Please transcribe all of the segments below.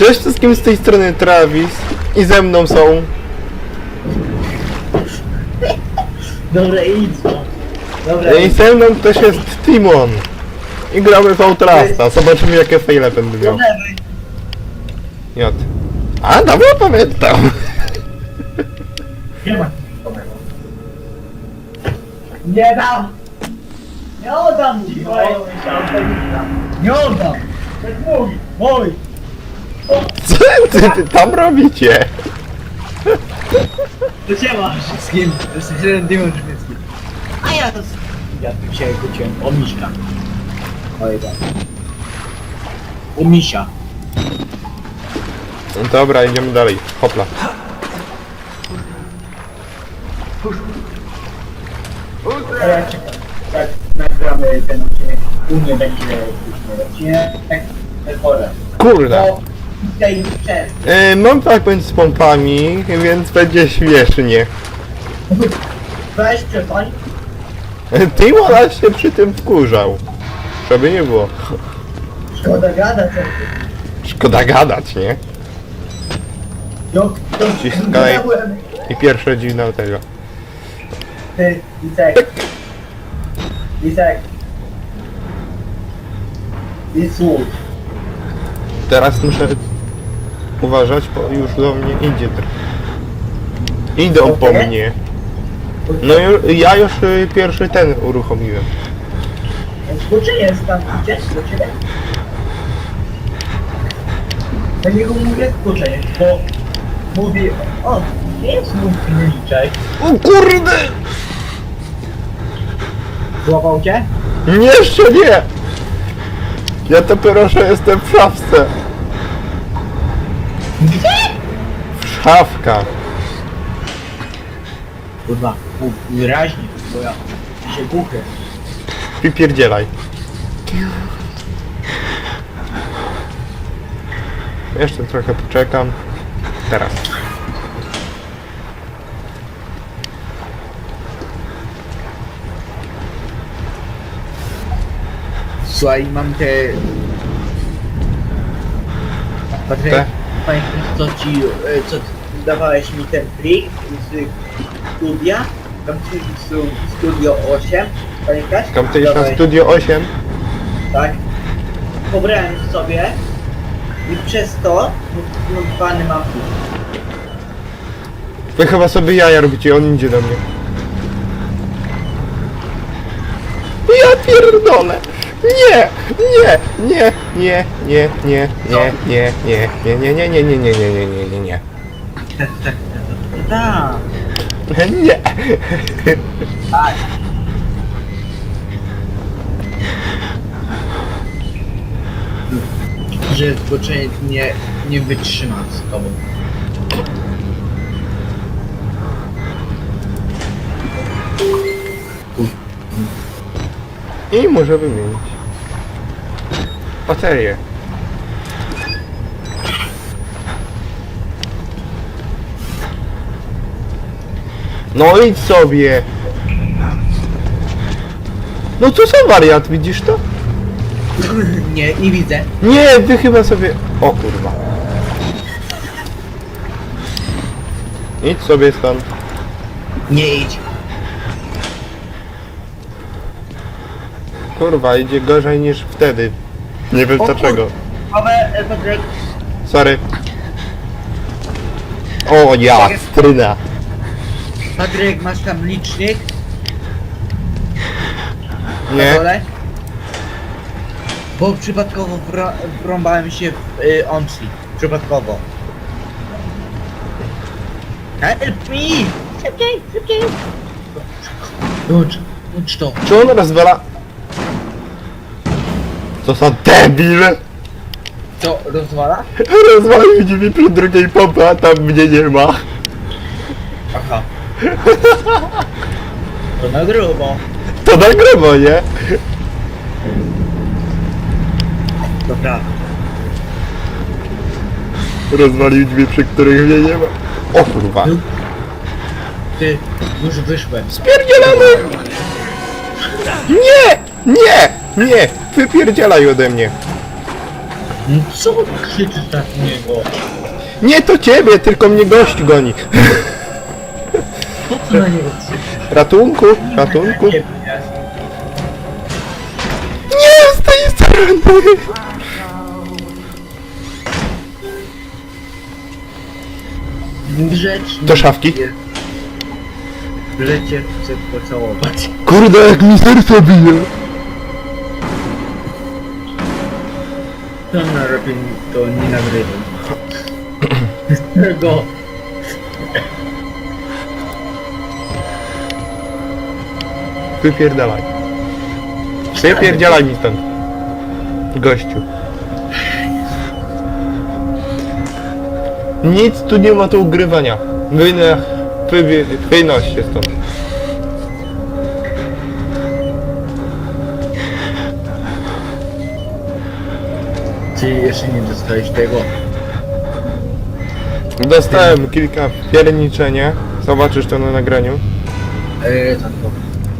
Cześć wszystkim z tej strony Travis i ze mną są... Dobra, idź no. Dobra, I idź. ze mną też jest Timon. I gramy w Outlasta. Zobaczymy jakie faile będę miał. lewej. Jot. A, dobra, pamiętam. Nie ma nikogo. Nie dam! Nie oddam ci! Nie oddam! Tak mój! Mój! Co ty, ty tam robicie? To cię ma wszystkim! Jestem jeden Dimon Żywiecki. A ja to... Ja tu się kłóciłem o Miśka. Oj tak. O Misia. No dobra, idziemy dalej. Hopla. A ja czekam. Jak nagramy ten odcinek, u mnie będzie później odcinek. Tak, pora. Kurde. Bo tutaj przed. E, mam fragment z pompami, więc będzie śmiesznie. Weź przepal. Timon aż się przy tym wkurzał. Żeby nie było. Szkoda gada co ty. Szkoda gadać, nie? Jo, to gadałem. I pierwsze dziwne tego. Ty, Lisek. Lisek. Teraz muszę uważać, bo już do mnie idzie. dr- Idą po mnie. No ju, ja już y, pierwszy ten uruchomiłem. Zbocze jest tam, idziesz do ciebie? Do niego mówię zboczenie, bo mówi, o, nie jest mój pilniczek. O kurde! Złapał cię? Nie, jeszcze nie! Ja dopiero, że jestem w szafce. W szafkach. Kurwa, mów wyraźnie, bo ja się głuchy. Wypierdzielaj. Jeszcze trochę poczekam. Teraz. Słuchaj, mam te... Patryk, Te? Pamiętasz co ci, e, co dawałeś mi ten plik z studia? Camtasia Studio 8, pamiętasz? Camtasia Dawałeś- Studio 8. Tak. Pobrałem sobie i przez to zmontowany mam plik. Wy chyba sobie jaja robicie, on idzie do mnie. Ja pierdolę! Nie! Nie! Nie! Nie! Nie! Nie! Nie! Nie! Nie! Nie! Nie! Nie! Nie! Nie! Nie! Nie! Nie! Nie! Nie! Tak. Nie! Tak. Że zboczeniec nie, nie wytrzyma z tobą. I może wymienić. Baterię. No idź sobie! No co za wariat, widzisz to? Nie, nie widzę. Nie, ty chyba sobie... O kurwa. Idź sobie stąd. Nie idź. Kurwa, idzie gorzej niż wtedy. Nie wiem O dlaczego. Ale e, Patryk, Sorry. O ja, stryna. Patryk, masz tam licznik na Nie? dole? Bo przypadkowo wra- wrąbałem się w y, OMSI. Przypadkowo. Help me! Szybciej, szybciej! Łącz, łącz to. Czy on rozwala... Co za debil! Co, rozwala? Rozwalił drzwi przy drugiej pompy, a tam mnie nie ma. Aha. To na grubo. To na grubo, nie? Dobra. Rozwalił drzwi, przy których mnie nie ma. O kurwa. Ty, już wyszłem. Spierdzielamy! Nie! Nie! Nie! Wypierdzielaj ode mnie. No co krzyczysz tak w niego? Nie to ciebie, tylko mnie gość goni. Co na niego krzyczysz? Ratunku, ratunku. Nie, jest. Nie, z tej strony! Do szafki? Cię chcę pocałować. Kurde, jak mi serce bije. Na lepiej to nie nagrywam. Go. Wypierdalaj. Wypierdalaj mi stąd. Gościu. Nic tu nie ma do ugrywania. Wyna... Wy, wynoś się stąd. Ty jeszcze nie dostałeś tego. Dostałem kilka pierniczenie. Zobaczysz to na nagraniu. Eee, tak to.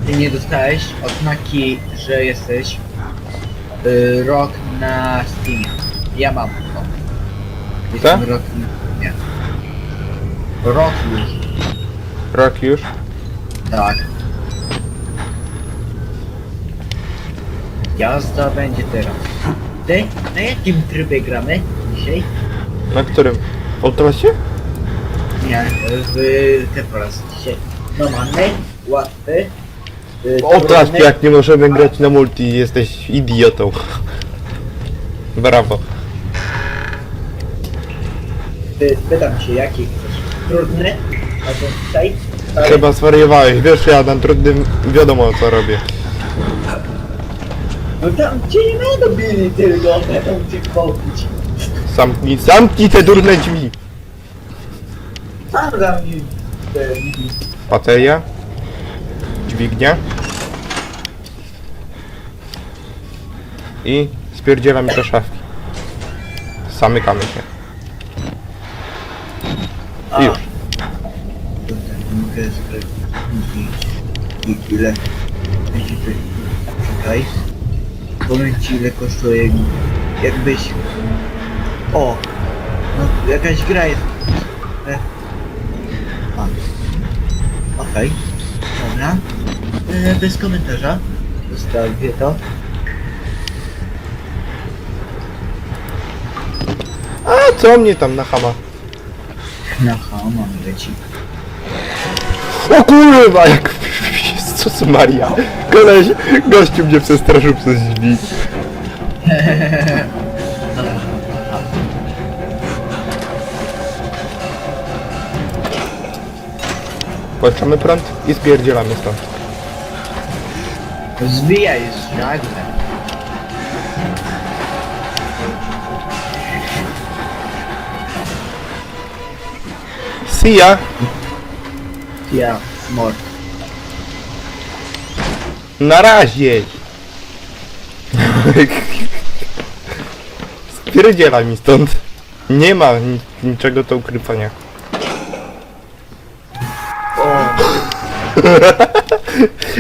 Ty nie dostałeś odznaki, że jesteś yy, rok na Steamie. Ja mam to. Jestem Tak? rok nie. Rok już. Rok już. Tak. Jazda będzie teraz. Ty, na jakim trybie gramy dzisiaj? Na którym? Ultrasie? Nie, w Temporas dzisiaj. Normalny, łatwy. trudny. jak nie możemy grać na multi, jesteś idiotą. Brawo. Ty, pytam się, jaki chcesz? Trudny? Albo tutaj? Chyba zwariowałeś, wiesz, ja na trudnym wiadomo co robię. No tam cię nie będą bili tylko, będą cię gwałcić. Zamknij, zamknij te durne drzwi. Tam tam mi... te- Bateria. Dźwignia. I spierdzielam do szafki. Zamykamy się. Już. I. Czekaj. Powiem ci ile kosztuje jakbyś... O! No jakaś gra jest. E. A. Okej. Dobra. E, bez komentarza. Zostawię to. A co mnie tam na chama? Na hama leci. O kurwa, jak... Jezus Maria. Koleś, gościu mnie przestraszył przez drzwi. Włączamy prąd i spierdzielamy stąd. Zwijaj żagle. See ya! Ja, mord. Na razie! Spierdziela mi stąd. Nie ma ni- niczego do ukrywania.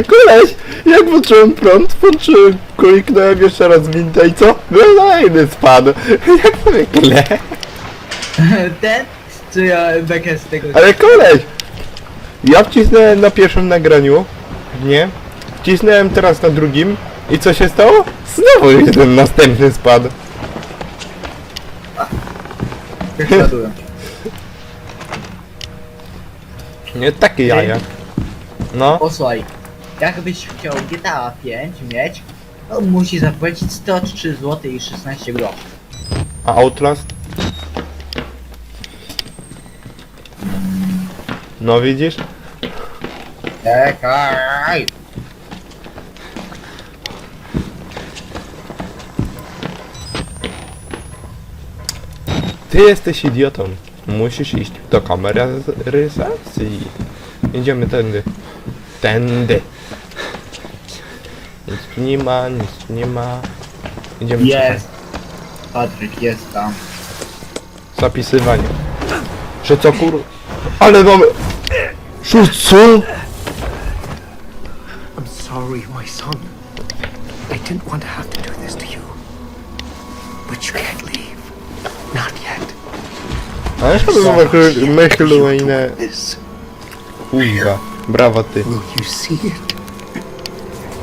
Koleś, jak włączyłem prąd, włączyłem, kliknąłem jeszcze raz windę i co? Kolejny spadł. Jak zwykle. ten, co ja bekę z tego... Ale koleś! Ja wcisnąłem na pierwszym nagraniu, nie? Wcisnąłem teraz na drugim i co się stało? Znowu jeden następny spadł. Prześladuję. Nie, takie jaja. No, Posłuchaj, jakbyś chciał GTA 5 mieć, to musi zapłacić 103 zł i 16 groszy. a Outlast? No widzisz? Czekaj! Ty jesteś idiotą. Musisz iść do kameryzacji. Idziemy tędy. Tędy. Nic tu nie ma, nic tu nie ma. Idziemy Jest! Patryk, jest tam. Zapisywanie. Że co kur... Ale mamy... Że co? I'm sorry, my son. I didn't want to have to do this to you. But But you can't leave. Not yet. A jeszcze bym myśl- myślał o inne... This. Kurwa. Brawo ty. Will you see it?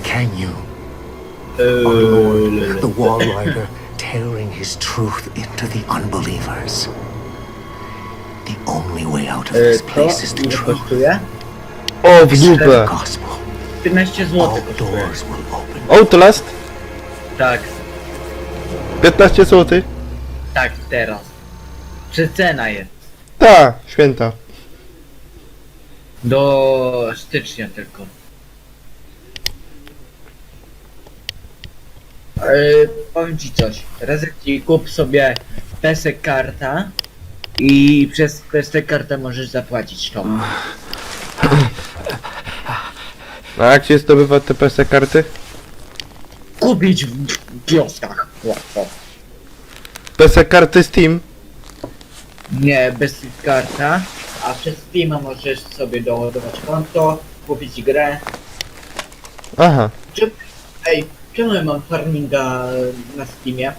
Can you? Lord, the Wall Rider, tearing his truth into the unbelievers. The only way out of this place is the ile truth. O, w The dupę. gospel. 15 zł All kosztuje. doors will open. Outlast? Tak, 15 zł? Tak, teraz. Przecena jest. Ta, święta. Do stycznia tylko. Yy, powiem ci coś. Rezerwci kup sobie pesek karta i przez pesek kartę możesz zapłacić to. A jak się zdobywa te PS karty? Kupić w kioskach. Łatwo. PS karty Steam? Nie, bez karta. A przez Steama możesz sobie doładować konto, kupić grę. Aha. Czym, ej, czemu ja mam farminga na Steamie?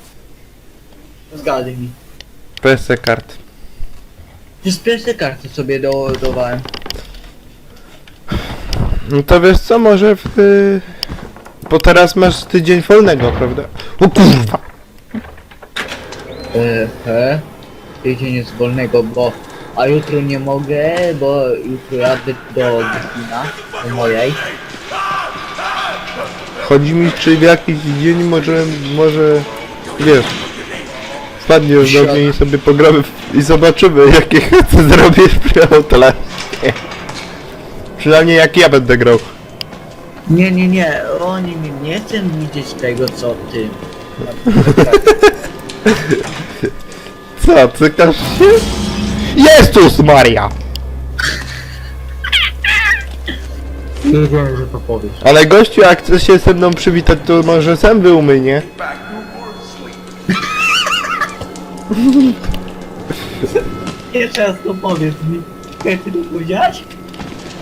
Zgadnij mi. PS kart. Przez pesek karty sobie doładowałem. No to wiesz co, może w... Y... Bo teraz masz tydzień wolnego, prawda? O kurwa! Ehe. Tydzień jest wolnego, bo... A jutro nie mogę, bo jutro jadę do kina, do mojej. Chodzi mi, czy w jakiś dzień może, może, wiesz, wpadniesz do mnie i sobie pogramy w, i zobaczymy, jakie hece zrobisz przy Outlaście. Przynajmniej jak ja będę grał. Nie, nie, nie, oni nie, nie chcą widzieć tego, co ty. Co, cykasz się? Jezus Maria! Wiedziałem, że to powiesz. Ale gościu, jak chcesz się ze mną przywitać, to może zęby umyj, Jeszcze raz to powiedz mi. Jak ty to powiedziałeś?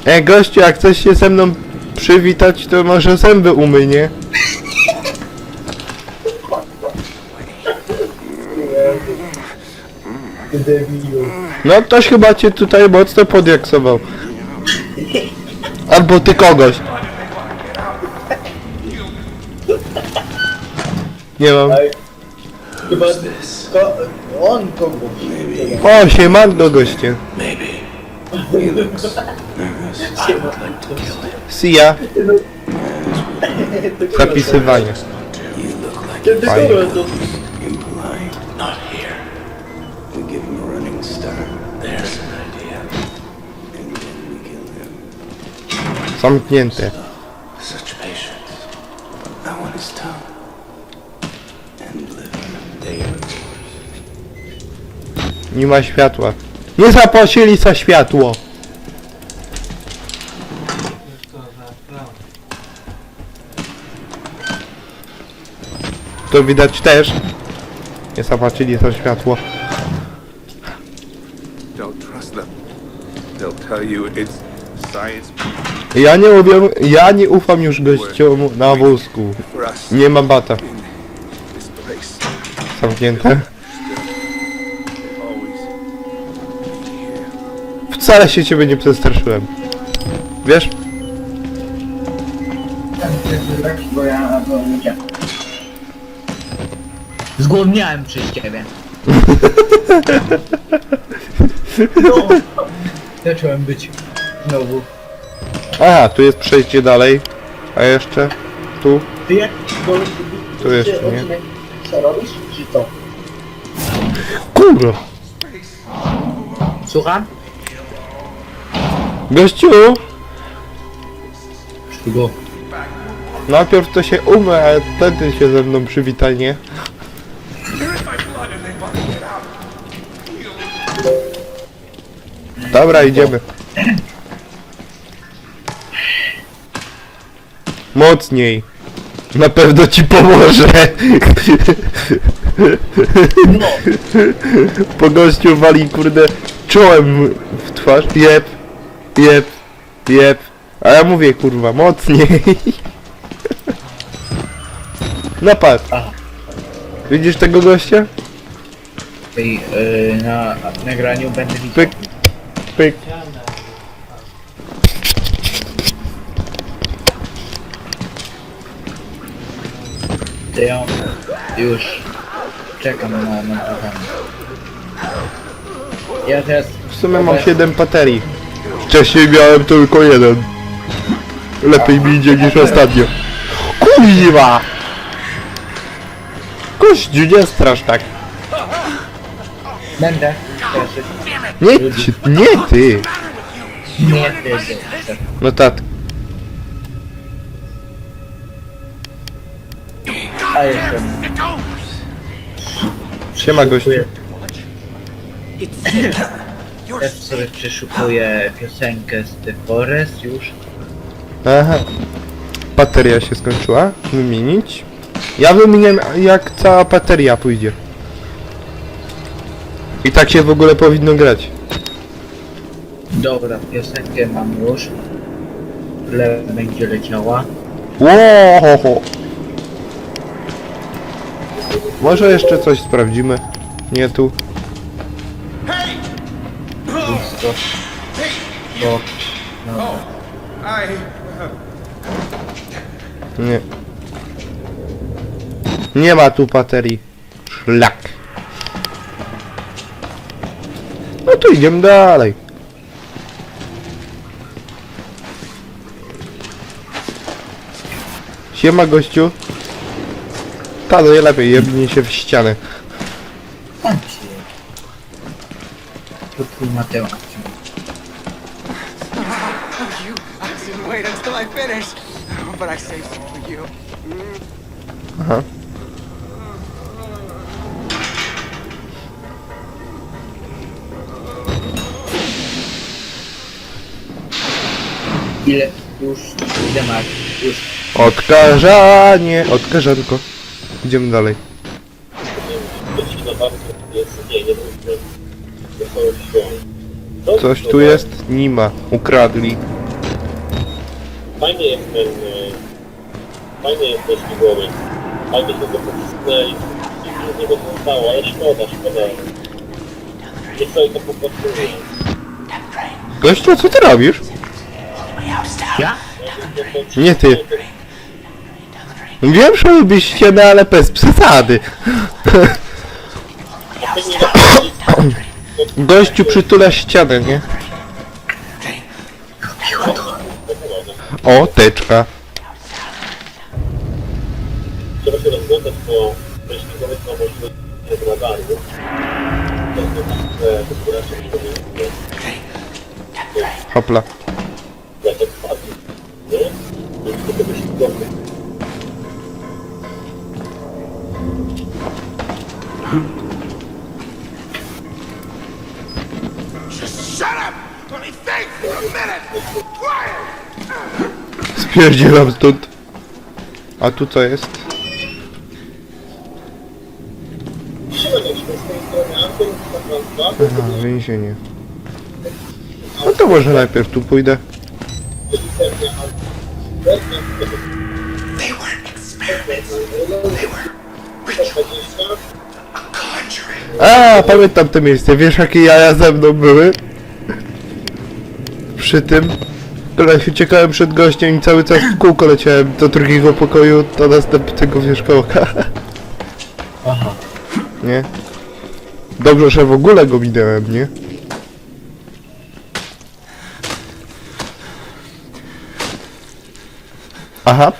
E, gościu, jak chcesz się ze mną przywitać, to może zęby umyj, nie? Ty debilu. No ktoś chyba cię tutaj mocno podjaksował. Albo ty kogoś. Nie mam. Ej, Chyba ko on kogoś. O, siemanko goście. See ya. Zapisywanie. Kiedy Fajnie. kogo to? Day Nie ma światła. Nie zapłacili za światło. To widać też. Nie zapłacili za światło. Don't trust them. They'll tell you it's Ja nie ufam, ja nie ufam już gościom na wózku. for us Nie ma bata. in this place. Zamknięte. Always. Wcale się ciebie nie przestraszyłem. Wiesz? Bo ja bo nie Zgłodniałem przez ciebie. No. Zacząłem być znowu. Aha, tu jest przejście dalej. A jeszcze? Tu? Ty jak bo, Tu jeszcze nie. odcinek Co robisz? Czy to? Kurwa. Słucham? Gościu! Czego? Najpierw to się umył, a wtedy się ze mną przywitaj, nie? Dobra, idziemy. Mocniej. Na pewno ci pomoże. No. Po gościu wali kurde czołem w twarz. Jep, jep, jep. A ja mówię kurwa, mocniej. No patrz. Widzisz tego gościa? Tej, yy, na nagraniu będę widział. Pyk. Pyk. Ja już czekam na nagrywanie. Ja teraz... W sumie mam 7 baterii. Wcześniej miałem tylko jeden. Lepiej mi idzie niż ostatnio. Kurwa! Kościół, nie strasz tak. Będę. Teraz Nie, ty, nie ty. nie ty, ty. No tat. A jeszcze... Siema gościu. Też sobie przeszukuję piosenkę z The Forest już. Aha. Bateria się skończyła. Wymienić. Ja wymieniam jak cała bateria pójdzie. I tak się w ogóle powinno grać. Dobra, piosenkę mam już. Lewa będzie leciała. Łohoho. Może jeszcze coś sprawdzimy. Nie tu. No. Nie. Nie ma tu baterii. Szlak. No to idziemy dalej. Siema gościu. No lepiej, jebnie się w ścianę. tam się. To twój Mateusz. You didn't wait until I finished. But I saved some for you. Aha. Ile? Już, ile masz? Już. Odkażanie, odkażanko. Idziemy dalej. Coś tu jest? Nie ma. Ukradli. Fajny jest ten... e, Fajny jest ten śmigłowiec. Fajnie się go pocisnęli. Nic z niego nie zostało, ale szkoda, szkoda. Niech sobie to popracuje. Gościu, co ty robisz? Ja? Nie ty. Wiem, że lubisz ścianę, ale bez przesady. Gościu przytula ścianę, nie? O, teczka. Trzeba się rozglądać po... Nie Spierdzielam stąd. A tu co jest? Aha, więzienie. No to może najpierw tu pójdę. They weren't experiments. They were rituals. A conjuring. A, pamiętam to miejsce. Wiesz jakie jaja ze mną były? Przy tym, jak uciekałem przed gościem i cały czas w kółko leciałem do drugiego pokoju, do następnego wierzchołka. Aha. Nie? Dobrze, że w ogóle go minęłem, nie? Aha.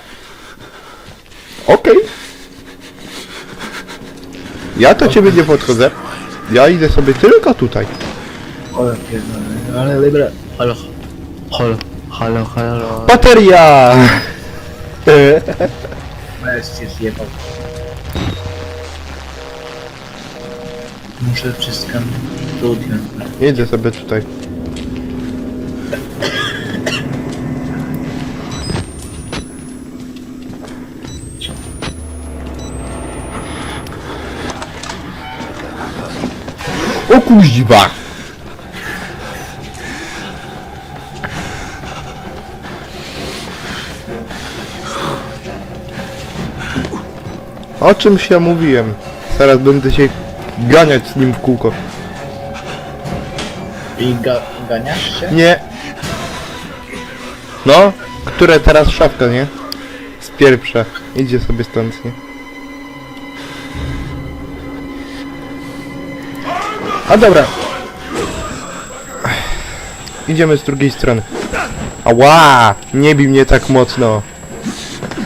Okej. Ja do ciebie nie podchodzę. Ja idę sobie tylko tutaj. Pierdolę. Ale dobra. Halo. Halo. Halo, halo. Bateria! Wreszcie zjebał. Muszę wszystko tu odjąć. Jedzie sobie tutaj. O kuźwa! O czymś ja mówiłem? Zaraz będę się ganiać z nim w kółko. I ga ganiasz się? Nie. No, które teraz szafka, nie? Z pierwsza. Idzie sobie stąd, nie? A dobra. Idziemy z drugiej strony. Ała! Nie bij mnie tak mocno.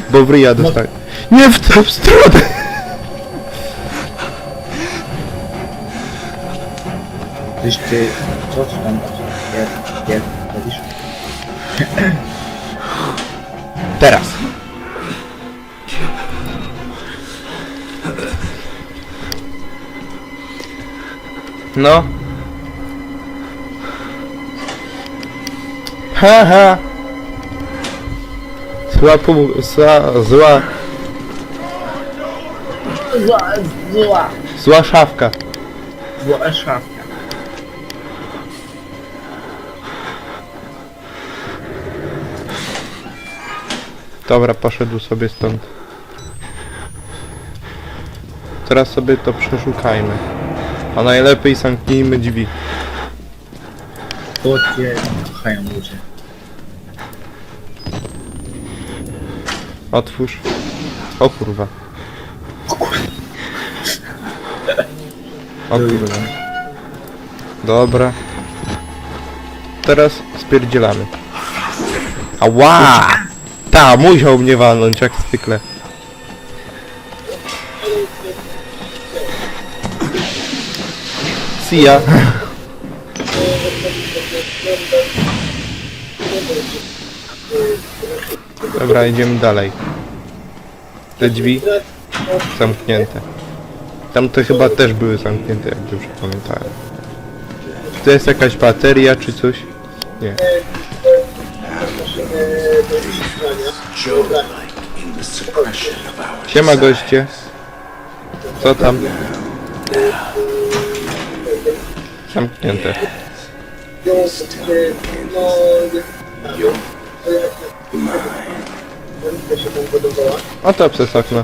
Bo w ryja dostaję. Nie w tę stronę! Tyś ty... Co ty tam? Jak, jak, robisz? Teraz. No. Haha. Zła pół, zła, zła, Zła, zła. zła szafka. Zła szafka. Dobra, poszedł sobie stąd. Teraz sobie to przeszukajmy. A najlepiej zamknijmy drzwi. Cię kochają ludzie. Otwórz. O kurwa. O kurwa. Dobra. Teraz spierdzielamy. Ała! Ta, musiał mnie walnąć jak zwykle. See ya. Dobra, idziemy dalej. Te drzwi zamknięte. Tamte chyba też były zamknięte, jak dobrze pamiętałem. Czy to jest jakaś bateria czy coś? Nie. Siema goście. Co tam? Zamknięte. O to przez okno.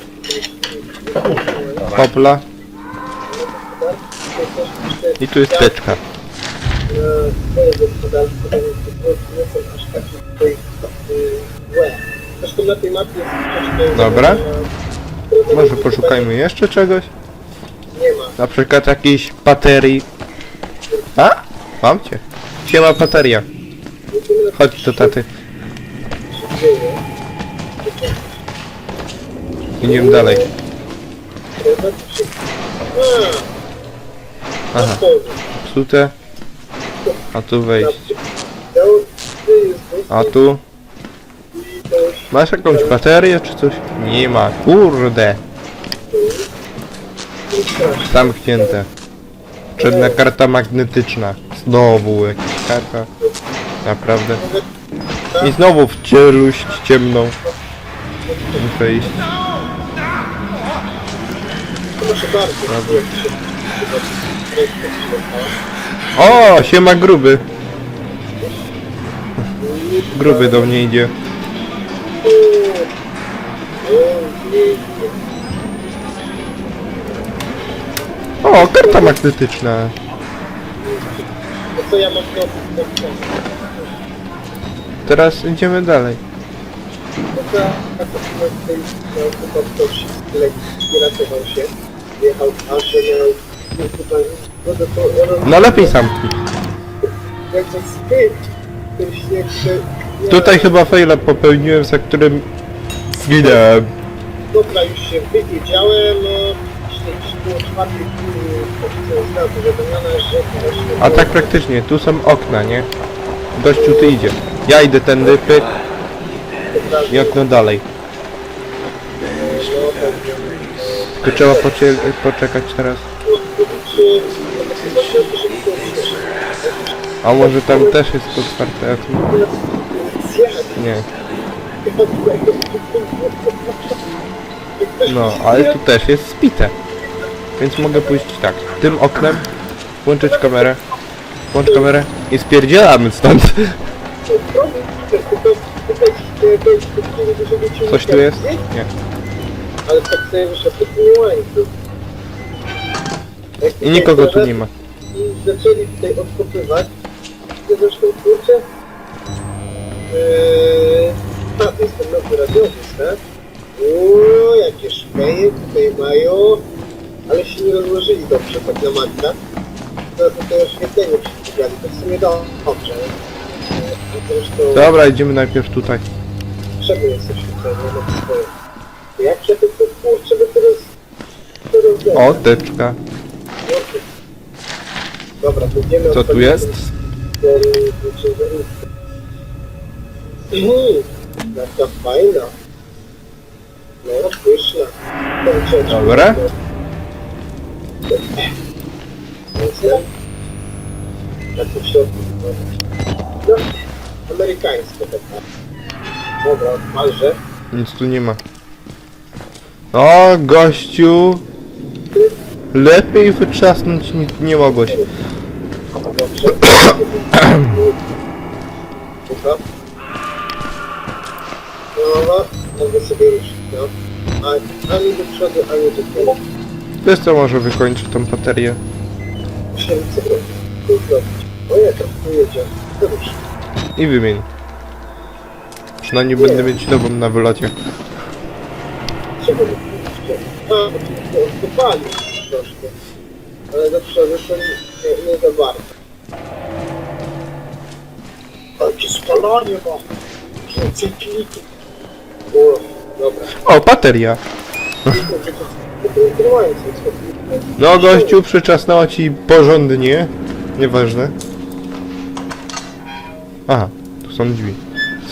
Hopla. I tu jest teczka. Zresztą na tej mapie jest troszkę... Dobra. Może poszukajmy jeszcze czegoś? Nie ma. Na przykład jakiejś baterii. A? Mam cię. Siema bateria. Chodź do taty. Idziemy dalej. Aha, psute. A tu wejść. A tu? Masz jakąś baterię czy coś? Nie ma. Kurde. Zamknięte. Przednia karta magnetyczna. Znowu jakaś karta. Naprawdę. I znowu w cieluść ciemną. Muszę iść. Proszę bardzo. O, siema gruby. Gruby do mnie idzie. O, karta magnetyczna. To ja mam. Teraz idziemy dalej. Ratował się. Jechał aż, że miał... no Tutaj... No to to... No lepiej zamknij. Jak to spyt. Ten śnieg się... Tutaj chyba faila popełniłem, za którym zginąłem. Dobra, już się wywiedziałem. Śnieg było czwartej zostało powiadomione, że... A tak praktycznie, tu są okna, nie? Gościu ty idzie. Ja idę tędy, pyk i okno dalej. No, Tylko trzeba pocie poczekać teraz. To A może tam też jest otwarte, tu... Nie. No, ale tu też jest spite. Więc mogę pójść tak. Tym oknem. Włączyć kamerę. Włącz kamerę i spierdzielamy stąd. Coś tu jest? Nie. Ale tak sobie wyszedł, to nie. Jak I nikogo tu teraz nie ma. Zaczęli tutaj odkopywać. To zresztą kurczę. Eee, a, to jest ten nowy radiowóz, tak? Uuu, jakie szpeje tutaj mają. Ale się nie rozłożyli dobrze, tak na maksa. To tutaj oświetlenie przyciągali, to w sumie dobrze. Eee, Zresztą... Dobra, idziemy najpierw tutaj. Czemu jest oświetlenie na swoje? Jak ja to kurczę, by teraz... teraz O, teczka. Dobra, to idziemy Co tu jest? Mhm, Taka fajna. No, pyszna. Dobra. Tak w środku. No, amerykańskie taka. Dobra, malże. Nic tu nie ma. O, gościu! Lepiej wyczasnąć nie, nie mogłeś. Słucham? No, mogę sobie ruszyć, no. Ani do przodu, ani do tyłu. Co, może wykończę tą baterię. Musimy co. To. I wymień. Przynajmniej będę mieć nową na wylocie. Czego nie puścić? A, tu odkopali troszkę. Ale do przodu nie, nie za bardzo. Jakie spalanie ma. Więcej kliki. O, dobra. O, bateria! No gościu, przyczasnęła ci porządnie. Nieważne. Aha, tu są drzwi.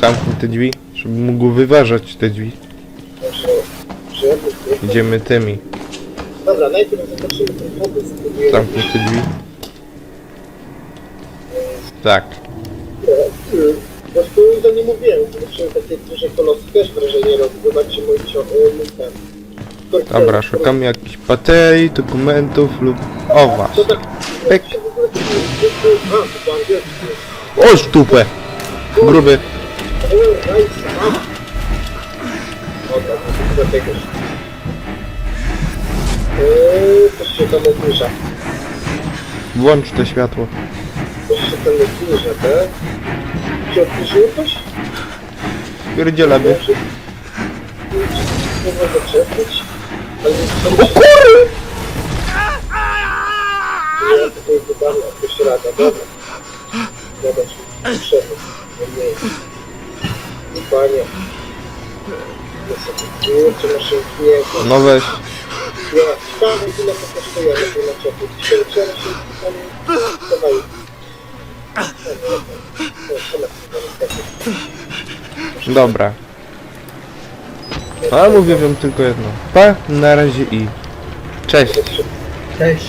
Zamknij te drzwi, żebym mógł wyważać te drzwi. Idziemy tymi. Dobra, najpierw zobaczymy ten pomysł. spróbujemy Zamknij te drzwi. Tak. Bo z to nie mówiłem, zobaczyłem takie duże kolosy, też wrażenie robi. Zobaczcie mój ten. Dobra, szukam jakichś baterii, dokumentów lub... O was. tak... Pyk. się w ogóle... Tegoś. Eee, to się tam obniża. Włącz to światło. To się tam obniża, tak? Czy obniżyło coś? Pierdzielamy. Nie mogę czepić, ale nie O kury! Ja tutaj wydam jakoś rada, dobra. Dobra, czy przemysł, no nie. I panie. No weź. nie, dawaj. Dobra. A mówię wam tylko jedno. Pa, na razie i... Cześć. Cześć.